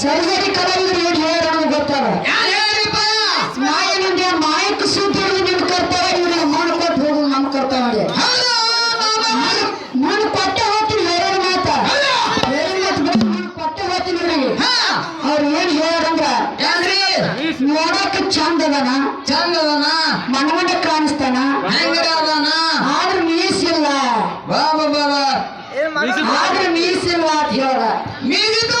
Surgery ಕಲಾವಿದ್ರು ಏನು ಹೇಳಿ ನಮಗೆ ಗೊತ್ತಾಗ ನಾಯಿನಿಂದ ಮಾಯಕ್ಕೆ ಸುದ್ದಿರು ನಿಮ್ಗೆ ಕರ್ತಾವ ಇವ್ರು ಮಣ್ಣು ಕೊಟ್ಟು ಹೋಗು ನಮ್ಮ ಕರ್ತಾವಲ್ಲಿ ಮಾತ ಬೇರೆ ಮಾತು ಅವ್ರು ಏನು ಹೇಳಂದ್ರ ನೋಡಕ್ಕೆ ಚಂದ ಅದನ ಚಂದ ಅದನ ಮಣ್ಣಮಂಡ ಕಾಣಿಸ್ತಾನ ಹೆಂಗರ ಮೀಸಿಲ್ಲ. ಬಾಬಾ ಬಾಬಾ. ಆದ್ರೆ ಮೀಸಿಲ್ಲ ಅಂತ ಹೇಳ ಮೀಸಿದ್ರು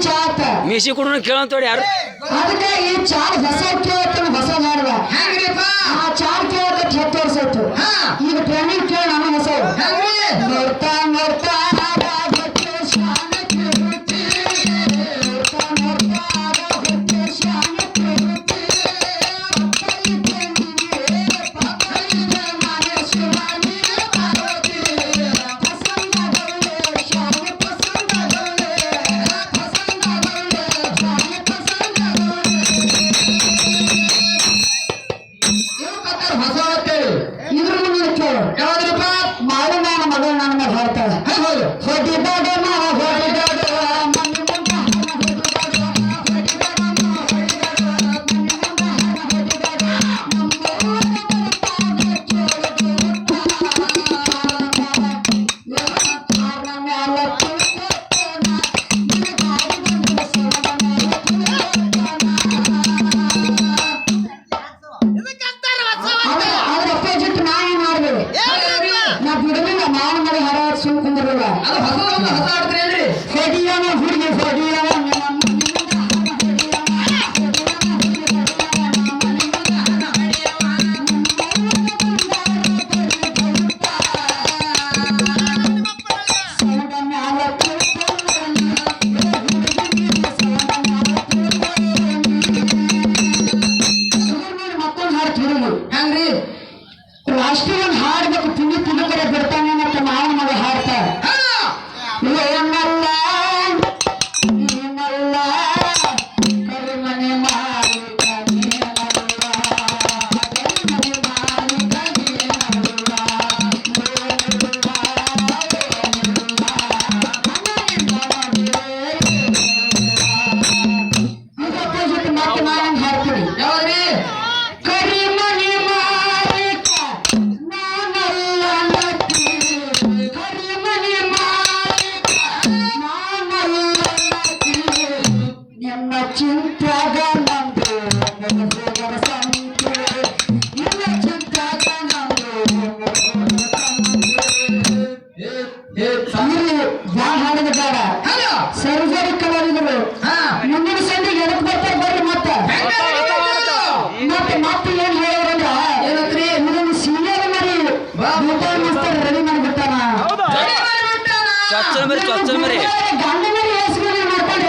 ಸಿ ಕೂಡ ಕೇಳಂತೋಡಿ ಯಾರು? ¡Vamos! ಇವರು ಯಾವ ಹಾಡಿದ ಬೇಡ ಸರ್ಜರಿ ಕಲಾವಿದರು. ಮುಂದಿನ ಸಂಜೆ ಎದಕ್ ಬರ್ತಾರೆ ಬರ್ರಿ ಮತ್ತ. ಮತ್ತೆ ಮತ್ತೆ ಏನ್ ಹೇಳೋದ್ರಿಂದ ಏನಂತ್ರಿ ಇದನ್ನ ಸೀನಿಯರ್ ಮರಿ ಗೋಪಾಲ್ ರೆಡಿ ಮಾಡಿಬಿಟ್ಟಾನ. ಗಂಡ ಮರಿ ಏಸ್ಕೊಂಡು ಮಾಡ್ಕೊಂಡು